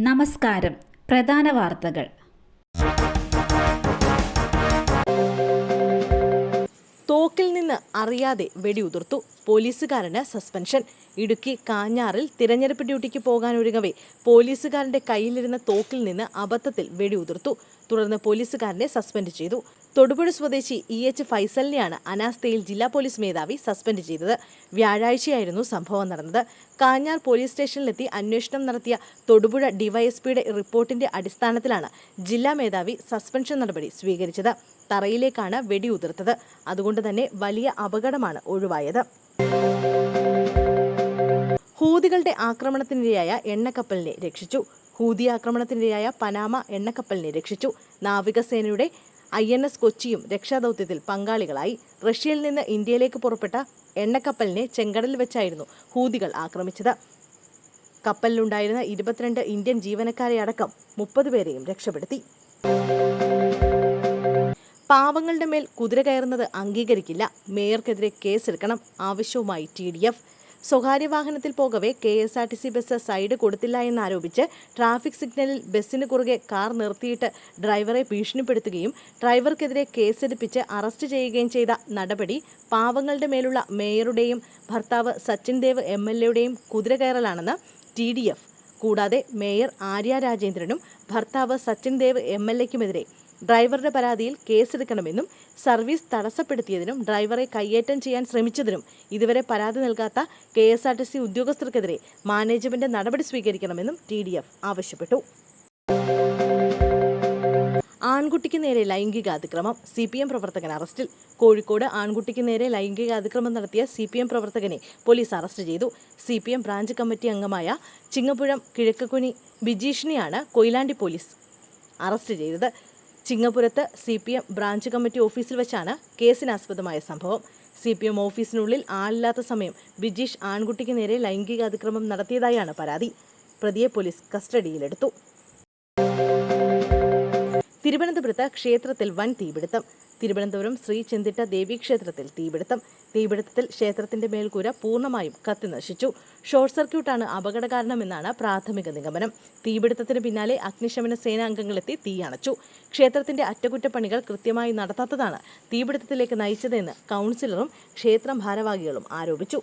നമസ്കാരം. പ്രധാന വാർത്തകൾ. തോക്കിൽ നിന്ന് അറിയാതെ വെടിയുതിർത്തു. പോലീസുകാരന് സസ്പെൻഷൻ. ഇടുക്കി കാഞ്ഞാറിൽ തിരഞ്ഞെടുപ്പ് ഡ്യൂട്ടിക്ക് പോകാനൊരുങ്ങവേ. പോലീസുകാരന്റെ കയ്യിലിരുന്ന തോക്കിൽ നിന്ന് അബദ്ധത്തിൽ വെടിയുതിർത്തു. തുടർന്ന് പോലീസുകാരനെ സസ്പെൻഡ് ചെയ്തു. തൊടുപുഴ സ്വദേശി ഇ എച്ച് ഫൈസലിനെയാണ് അനാസ്ഥയിൽ ജില്ലാ പോലീസ് മേധാവി സസ്പെൻഡ് ചെയ്തത്. വ്യാഴാഴ്ചയായിരുന്നു സംഭവം നടന്നത്. കാഞ്ഞാർ പോലീസ് സ്റ്റേഷനിലെത്തി അന്വേഷണം നടത്തിയ തൊടുപുഴ ഡിവൈഎസ്പിയുടെ റിപ്പോർട്ടിന്റെ അടിസ്ഥാനത്തിലാണ് ജില്ലാ മേധാവി സസ്പെൻഷൻ നടപടി സ്വീകരിച്ചത്. തറയിലേക്കാണ് വെടിയുതിർത്തത് അതുകൊണ്ട് തന്നെ വലിയ അപകടമാണ് ഒഴിവായത്. ഹൂതികളുടെ ആക്രമണത്തിനിരയായ എണ്ണക്കപ്പലിനെ രക്ഷിച്ചു. ഹൂതി ആക്രമണത്തിനിരയായ പനാമ എണ്ണക്കപ്പലിനെ രക്ഷിച്ചു. നാവികസേനയുടെ ഐ എൻ എസ് കൊച്ചിയും രക്ഷാദൗത്യത്തിൽ പങ്കാളികളായി റഷ്യയിൽ നിന്ന് ഇന്ത്യയിലേക്ക് പുറപ്പെട്ട എണ്ണക്കപ്പലിനെ ചെങ്കടലിൽ വെച്ചായിരുന്നു ഹൂതികൾ ആക്രമിച്ചത്. കപ്പലിലുണ്ടായിരുന്ന ഇരുപത്തിരണ്ട് ഇന്ത്യൻ ജീവനക്കാരെ അടക്കം മുപ്പത് പേരെയും രക്ഷപ്പെടുത്തി. പാവങ്ങളുടെ മേൽ കുതിര കയറുന്നത് അംഗീകരിക്കില്ല. മേയർക്കെതിരെ കേസെടുക്കണം. ആവശ്യവുമായി ടി ഡി എഫ് സ്വകാര്യ വാഹനത്തിൽ പോകവേ K S R T C bus side കൊടുത്തില്ല എന്നാരോപിച്ച് ട്രാഫിക് സിഗ്നലിൽ ബസ്സിന് കുറുകെ കാർ നിർത്തിയിട്ട് ഡ്രൈവറെ ഭീഷണിപ്പെടുത്തുകയും ഡ്രൈവർക്കെതിരെ കേസെടുപ്പിച്ച് അറസ്റ്റ് ചെയ്യുകയും ചെയ്ത നടപടി പാവങ്ങളുടെ മേലുള്ള മേയറുടെയും ഭർത്താവ് സച്ചിൻ ദേവ് എം എൽ എയുടെയും കുതിര കയറലാണെന്ന് ടി ഡി എഫ്. കൂടാതെ മേയർ ആര്യ രാജേന്ദ്രനും ഭർത്താവ് സച്ചിൻ ദേവ് എം എൽ എക്കുമെതിരെ ഡ്രൈവറുടെ പരാതിയിൽ കേസെടുക്കണമെന്നും സർവീസ് തടസ്സപ്പെടുത്തിയതിനും ഡ്രൈവറെ കയ്യേറ്റം ചെയ്യാൻ ശ്രമിച്ചതിനും ഇതുവരെ പരാതി നൽകാത്ത K S R T C ഉദ്യോഗസ്ഥർക്കെതിരെ മാനേജ്മെന്റ് നടപടി സ്വീകരിക്കണമെന്നും ടി ഡി എഫ് ആവശ്യപ്പെട്ടു. ആൺകുട്ടിക്ക് നേരെ ലൈംഗികാതിക്രമം സി പി എം പ്രവർത്തകൻ അറസ്റ്റിൽ. കോഴിക്കോട് ആൺകുട്ടിക്ക് നേരെ ലൈംഗികാതിക്രമം നടത്തിയ സി പി എം പ്രവർത്തകനെ പോലീസ് അറസ്റ്റ് ചെയ്തു. C P M branch committee അംഗമായ ചിങ്ങപ്പുഴം കിഴക്കക്കുനി ബിജീഷിനെയാണ് കൊയിലാണ്ടി പോലീസ് അറസ്റ്റ് ചെയ്തത്. ചിങ്ങപുരത്ത് C P M branch committee ഓഫീസിൽ വെച്ചാണ് കേസിനാസ്പദമായ സംഭവം. സി പി എം ഓഫീസിനുള്ളിൽ ആളില്ലാത്ത സമയം ബിജീഷ് ആൺകുട്ടിക്ക് നേരെ ലൈംഗിക അതിക്രമം നടത്തിയതായാണ് പരാതി. പ്രതിയെ പോലീസ് കസ്റ്റഡിയിലെടുത്തു. തിരുവനന്തപുരത്ത് ക്ഷേത്രത്തിൽ വൻ തീപിടുത്തം. തിരുവനന്തപുരം ശ്രീ ചെന്തിട്ട ദേവീക്ഷേത്രത്തിൽ തീപിടുത്തം. തീപിടുത്തത്തിൽ ക്ഷേത്രത്തിന്റെ മേൽക്കൂര പൂർണമായും കത്തിനശിച്ചു ഷോർട്ട് സർക്യൂട്ടാണ് അപകട കാരണമെന്നാണ് പ്രാഥമിക നിഗമനം. തീപിടുത്തത്തിന് പിന്നാലെ അഗ്നിശമന സേനാംഗങ്ങളെത്തി തീയണച്ചു. ക്ഷേത്രത്തിന്റെ അറ്റകുറ്റപ്പണികൾ കൃത്യമായി നടത്താത്തതാണ് തീപിടുത്തത്തിലേക്ക് നയിച്ചതെന്ന് കൗൺസിലറും ക്ഷേത്രം ഭാരവാഹികളും ആരോപിച്ചു.